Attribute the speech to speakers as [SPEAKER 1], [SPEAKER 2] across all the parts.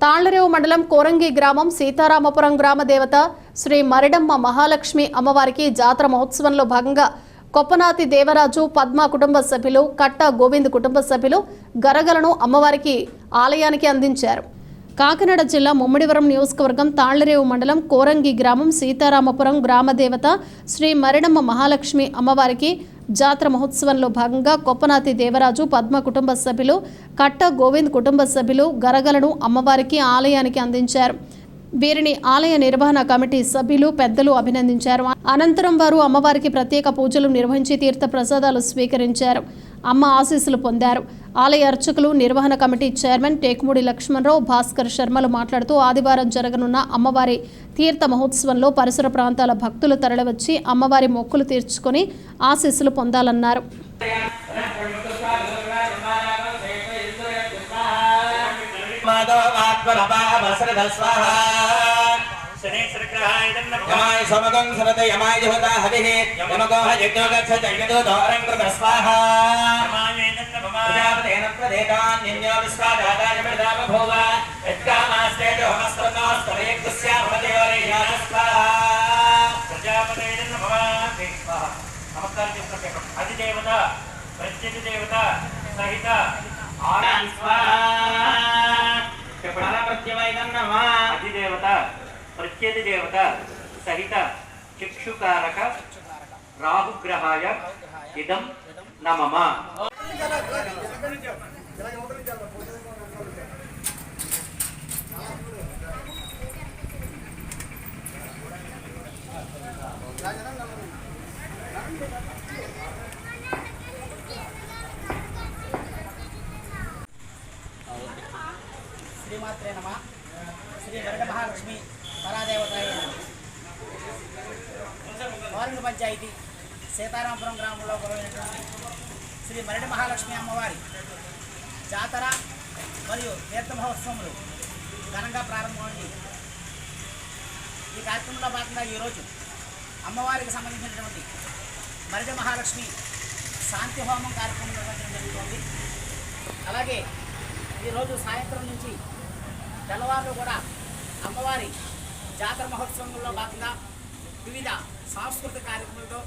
[SPEAKER 1] తాళ్ళరేవు మండలం కోరంగి గ్రామం సీతారామపురం గ్రామ దేవత శ్రీ మరిడమ్మ మహాలక్ష్మి అమ్మవారికి జాతర మహోత్సవంలో భాగంగా కొప్పనాతి దేవరాజు పద్మ కుటుంబ సభ్యులు కట్ట గోవింద్ కుటుంబ సభ్యులు గరగలను అమ్మవారికి ఆలయానికి అందించారు. కాకినాడ జిల్లా ముమ్మిడివరం నియోజకవర్గం తాళ్ళరేవు మండలం కోరంగి గ్రామం సీతారామపురం గ్రామదేవత శ్రీ మరిడమ్మ మహాలక్ష్మి అమ్మవారికి జాతర మహోత్సవంలో భాగంగా కొప్పనాతి దేవరాజు పద్మ కుటుంబ సభ్యులు కట్ట గోవింద్ కుటుంబ సభ్యులు గరగలను అమ్మవారికి ఆలయానికి అందించారు. వీరిని ఆలయ నిర్వహణ కమిటీ సభ్యులు పెద్దలు అభినందించారు. అనంతరం వారు అమ్మవారికి ప్రత్యేక పూజలు నిర్వహించి తీర్థ ప్రసాదాలు స్వీకరించారు. అమ్మ ఆశీస్సులు పొందారు. ఆలయ అర్చకులు నిర్వహణ కమిటీ చైర్మన్ టేకుమూడి లక్ష్మణరావు భాస్కర్ శర్మలు మాట్లాడుతూ ఆదివారం జరగనున్న అమ్మవారి తీర్థ మహోత్సవంలో పరిసర ప్రాంతాల భక్తులు తరలివచ్చి అమ్మవారి మొక్కులు తీర్చుకొని ఆశీస్సులు పొందాలన్నారు.
[SPEAKER 2] యమాయ సమగం సరత యమాయ జహత హవిః యమగో యజ్ఞో గచ్చ యజ్ఞదో దోరం కృత స్వాహా ప్రజాపతేన ప్రదేతాన్యన్యో విశ్వాదాదాయ మృదామ భోవ యత్కామాస్తే హోమస్తన్నోస్తరయజ్ఞస్య భవదేవరేయాన స్వాహా
[SPEAKER 3] అధిదేవత ప్రత్యేక దేవత సహిత
[SPEAKER 2] ఆనంద్ స్వాహా
[SPEAKER 3] ప్రత్యేక దేవత సహిత చక్షుకారక రాహుగ్రహాయ ఇదం నమమ
[SPEAKER 4] శ్రీమాత్రే నమ శ్రీ గరుడ మహాలక్ష్మి పరాదేవతాయ వారంగ పంచాయతీ సీతారాంపురం గ్రామంలో కొలవైనటువంటి శ్రీ మరడి మహాలక్ష్మి అమ్మవారి జాతర మరియు తీర్థ మహోత్సవములు ఘనంగా ప్రారంభమైంది ఈ కార్యక్రమంలో భాగంగా ఈరోజు అమ్మవారికి సంబంధించినటువంటి మరడి మహాలక్ష్మి శాంతి హోమం కార్యక్రమం నిర్వహించడం జరుగుతుంది. అలాగే ఈరోజు సాయంత్రం నుంచి తెల్లవారులు కూడా అమ్మవారి జాతర మహోత్సవంలో భాగంగా వివిధ సాంస్కృతిక కార్యక్రమాలతో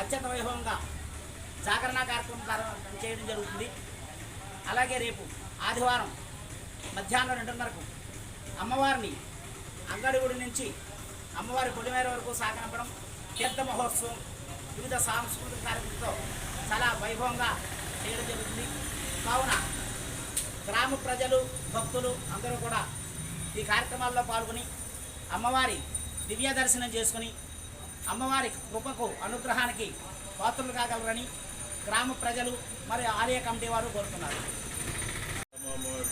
[SPEAKER 4] అత్యంత వైభవంగా జాగరణ కార్యక్రమం చేయడం జరుగుతుంది. అలాగే రేపు ఆదివారం మధ్యాహ్నం రెండున్నరకు అమ్మవారిని అంగడిగుడి నుంచి అమ్మవారి పొడిమేర వరకు సాగనంపడం తీర్థ మహోత్సవం వివిధ సాంస్కృతిక కార్యక్రమంతో చాలా వైభవంగా చేయడం జరుగుతుంది. కావున గ్రామ ప్రజలు భక్తులు అందరూ కూడా ఈ కార్యక్రమాల్లో పాల్గొని అమ్మవారి దివ్య దర్శనం చేసుకుని అమ్మవారి కృపకు అనుగ్రహానికి పాత్రలు కాగలరని గ్రామ ప్రజలు మరియు ఆలయ కమిటీ వారు కోరుతున్నారు.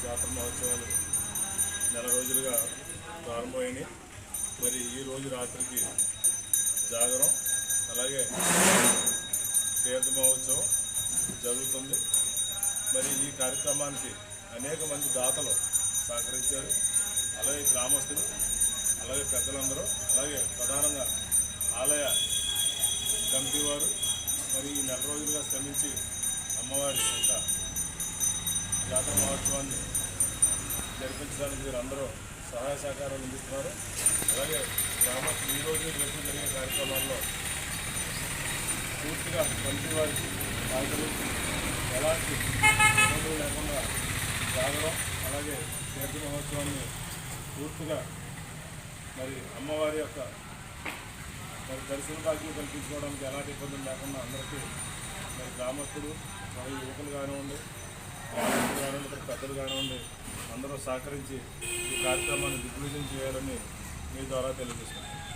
[SPEAKER 5] జాతర మహోత్సవాలు నెల రోజులుగా ప్రారంభమైనవి మరి ఈ రోజు రాత్రికి జాగరం అలాగే తీర్థ మహోత్సవం జరుగుతుంది. మరి ఈ కార్యక్రమానికి అనేక మంది దాతలు సహకరించారు. అలాగే గ్రామస్తులు అలాగే పెద్దలందరూ అలాగే ప్రధానంగా ఆలయ కమిటీ వారు మరి ఈ నెల రోజులుగా శ్రమించి అమ్మవారి యొక్క జాతర మహోత్సవాన్ని జరిపించడానికి వీరందరూ సహాయ సహకారాలు అందిస్తున్నారు. అలాగే గ్రామ ఈ రోజు రేపు జరిగే కార్యక్రమాల్లో పూర్తిగా మంత్రి వారికి బాధ్యతలు ఎలాంటి ఇబ్బందులు లేకుండా జాగరం అలాగే తీర్థ మహోత్సవాన్ని పూర్తిగా మరి అమ్మవారి యొక్క మరి దర్శన భాగ్యం కల్పించుకోవడానికి ఎలాంటి ఇబ్బందులు లేకుండా అందరికీ మరి గ్రామస్తులు మరి యువకులు కానివ్వండి గ్రామస్తులు కానివ్వండి ఇక్కడ పెద్దలు కానివ్వండి అందరూ సహకరించి ఈ కార్యక్రమాన్ని దిగ్విజయం చేయాలని మీ ద్వారా తెలియజేస్తున్నాను.